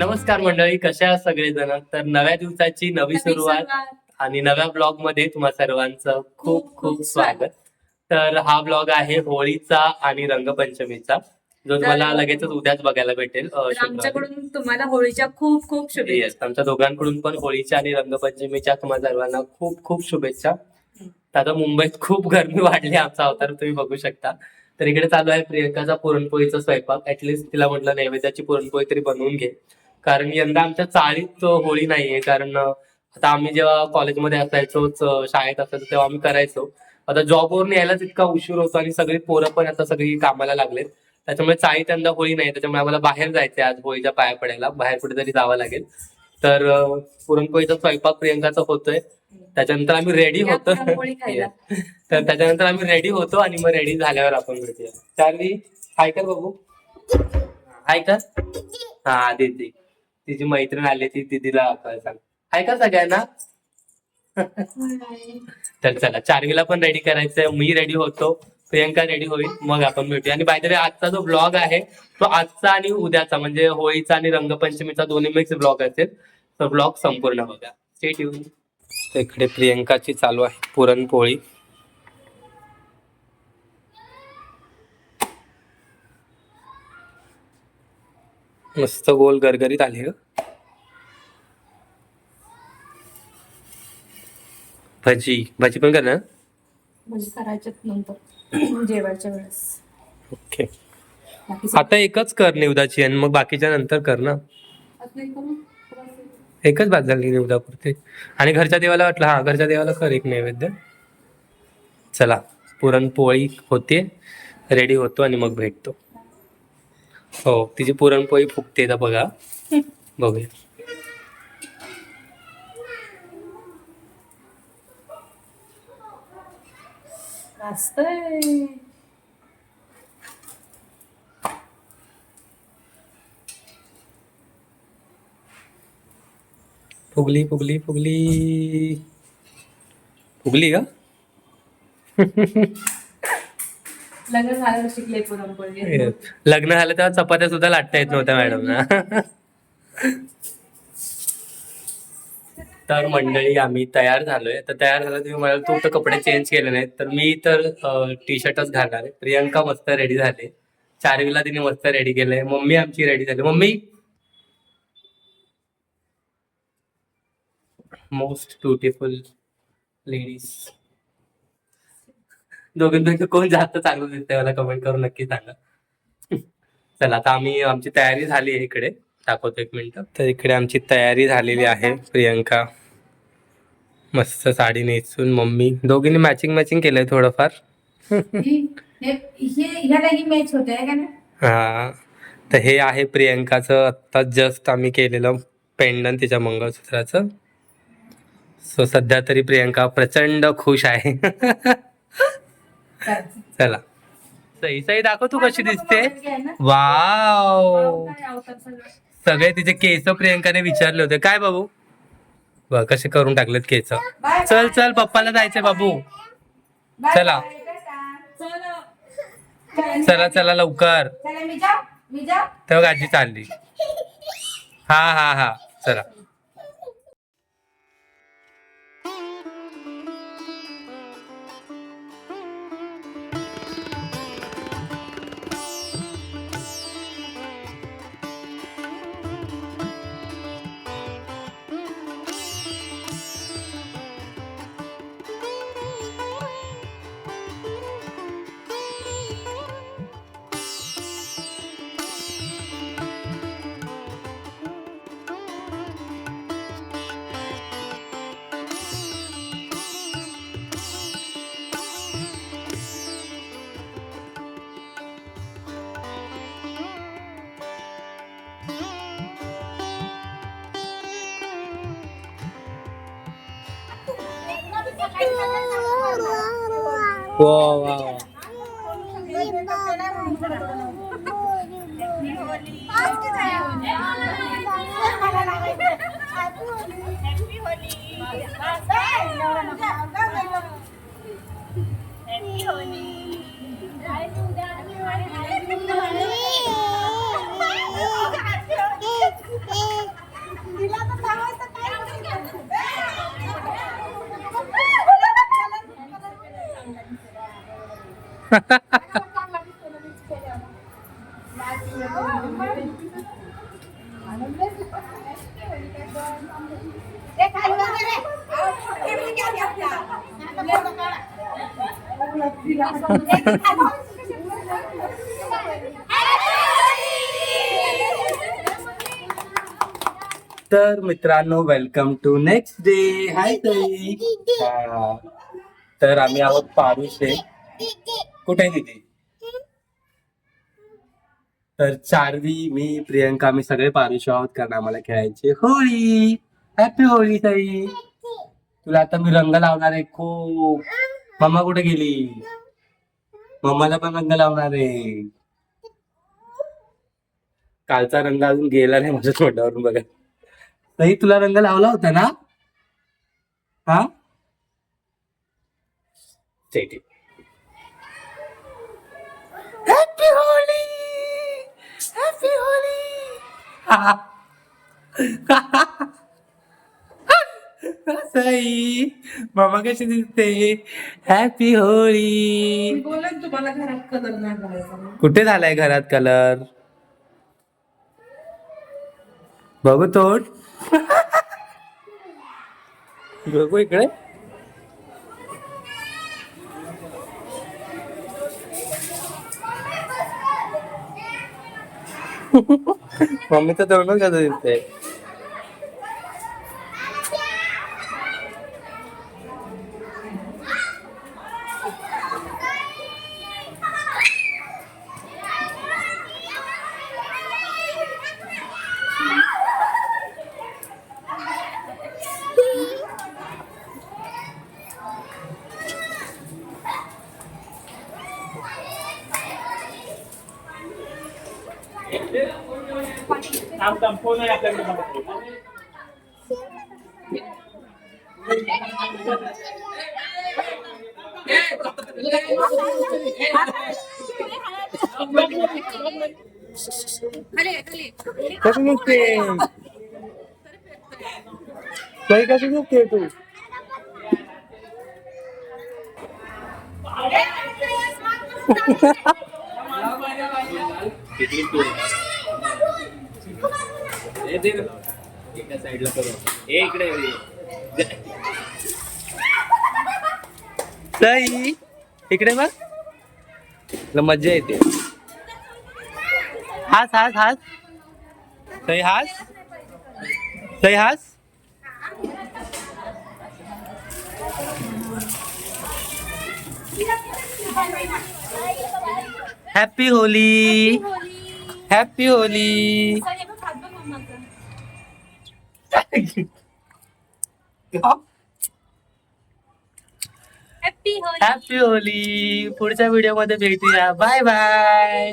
नमस्कार मंडळी कशा आहात सगळेजण? तर नव्या दिवसाची नवी सुरुवात आणि नव्या ब्लॉगमध्ये तुम्हा सर्वांचं खूप खूप स्वागत. तर हा ब्लॉग आहे होळीचा आणि रंगपंचमीचा जो तुम्हाला लगेचच उद्याच बघायला भेटेल. आमच्याकडून तुम्हाला होळीच्या खूप खूप शुभेच्छा. आमच्या दोघांकडून पण होळीच्या आणि रंगपंचमीच्या तुम्हाला सर्वांना खूप खूप शुभेच्छा. आता मुंबईत खूप गरमी वाढली आमचा अवतार तुम्ही बघू शकता. तर इकडे चालू आहे प्रियंकाचा पुरणपोळीचा स्वयंपाक. ऍटलिस्ट तिला म्हटलं नैवेद्याची पुरणपोळी तरी बनवून घे. कारण यंदा आमच्या चाळीत होळी नाहीये. कारण आता आम्ही जेव्हा कॉलेजमध्ये असायचोच अं, शाळेत असायचो तेव्हा आम्ही करायचो. आता जॉबवरून यायलाच इतका उशीर होतो आणि सगळी पोरं पण आता सगळी कामाला लागलेत. त्याच्यामुळे चाळीत यंदा होळी नाही. त्याच्यामुळे आम्हाला बाहेर जायचंय आज होळीच्या पाया पडायला. बाहेर कुठेतरी जावं लागेल. तर पुरणपोळीचा स्वयंपाक प्रियंकाचा होतोय. त्याच्यानंतर आम्ही रेडी होतो. तर त्याच्यानंतर आम्ही रेडी होतो आणि मग रेडी झाल्यावर आपण भेटूया. चार्ली हाय कर बघू हाय कर. हा दीदी तिची मैत्रीण आली ती दीदीला सांग. हाय का सगळ्यांना? तर चला चार्वीला पण रेडी करायचंय. मी रेडी होतो. प्रियंका रेडी होईल. मग आपण भेटूया. आणि बाय द वे आजचा जो ब्लॉग आहे तो आजचा आणि उद्याचा म्हणजे होळीचा आणि रंगपंचमीचा दोन्ही मिक्स ब्लॉग असेल. तर ब्लॉग संपूर्ण बघा. स्टेट येऊन इकडे प्रियंकाची चालू आहे पुरणपोळी. मस्त गोल गरगरीत आली भजी भजी पण कर ना. म्हणजे करायच्यात नंतर. जेवायच्या वेळेस. ओके. बाकी आता एकच कर निवदाची आणि मग बाकीच्या नंतर कर ना. एकच बाद झाली निवदापुरते. आणि घरच्या देवाला वाटलं हा घरच्या देवाला कर एक नैवेद्य. चला पुरणपोळी होते रेडी होतो आणि मग भेटतो. हो तिची पुरणपोळी फुगते तर बघा. बघूया. फुगली फुगली फुगली. फुगली का? लग्न झाल्यावर शिकले पुरणपोळी. लग्न झालं तेव्हा चपात्या सुद्धा लाटता येत नव्हत्या मॅडम ना. तर मंडळी आम्ही तयार झालोय. तर तयार झालं तुम्ही म्हणाल तू तर कपडे चेंज केले नाहीत. तर मी तर टी शर्टच घालणार आहे. प्रियंका मस्त रेडी झाले. चारवीला तिने मस्त रेडी केलंय. मम्मी आमची रेडी झाली. मम्मी! मोस्ट ब्युटिफुल लेडीज दोघांपैकी कोण जास्त चांगलं दिसतंय मला कमेंट करून नक्की सांगा. चला आता आम्ही आमची तयारी झाली आहे इकडे. दाखवतो एक मिनिट. तर इकडे आमची तयारी झालेली आहे प्रियंका. मस्त साडी नेसून मम्मी. दोघींनी मॅचिंग मॅचिंग केलंय थोडंफार. ही मॅच होते का ना हा. तर हे आहे प्रियंकाचं आत्ता जस्ट आम्ही केलेलं पेंडन तिच्या मंगळसूत्राचं. सो सध्या तरी प्रियंका प्रचंड खुश आहे. चला. सई सई दाखव तू कशी दिसते. वाव. सगळे तिचे केस प्रियंकाने विचारले होते. काय बाबू? कसे करून टाकलेत केस. चल चल पप्पाला जायचंय बाबू. चला. चला. चला लवकर. तेव्हा आजी चालली. हा हा हा. चला. वा वा वा. Happy तर मित्रांनो welcome to next day hi ताई. तर आम्ही आहोत पारुशे. कुठे आहे तिथे तर चारवी मी प्रियंका आम्ही सगळे पारुशे आहोत कारण आम्हाला खेळायची. होळी! हॅपी होळी ताई! तुला आता मी रंग लावणार आहे खूप. मम्मा कुठे गेली? मम्माला पण रंग लावणार आहे. कालचा रंग अजून गेला नाही माझ्या तोंडावरून बघा. ताई तुला रंग लावला होता ना? हा? ठीक. मामा कशी दिसते? हॅपी होळी तुम्हाला घरात कलर नाही कुठे झालाय घरात कलर बघू तोड. बघू इकडे. మమ్మీతో దొరకదు కదా తింటే मम्मीचं तोंड कसं दिसतंय कसं ताई कसं दिसते तू? ताई इकडे बघ. तुला मज्जा येते. हास हास हास. सई हास. सई हास. Happy Holi happy Holi happy Holi पुढच्या व्हिडिओमध्ये भेटूया. Bye bye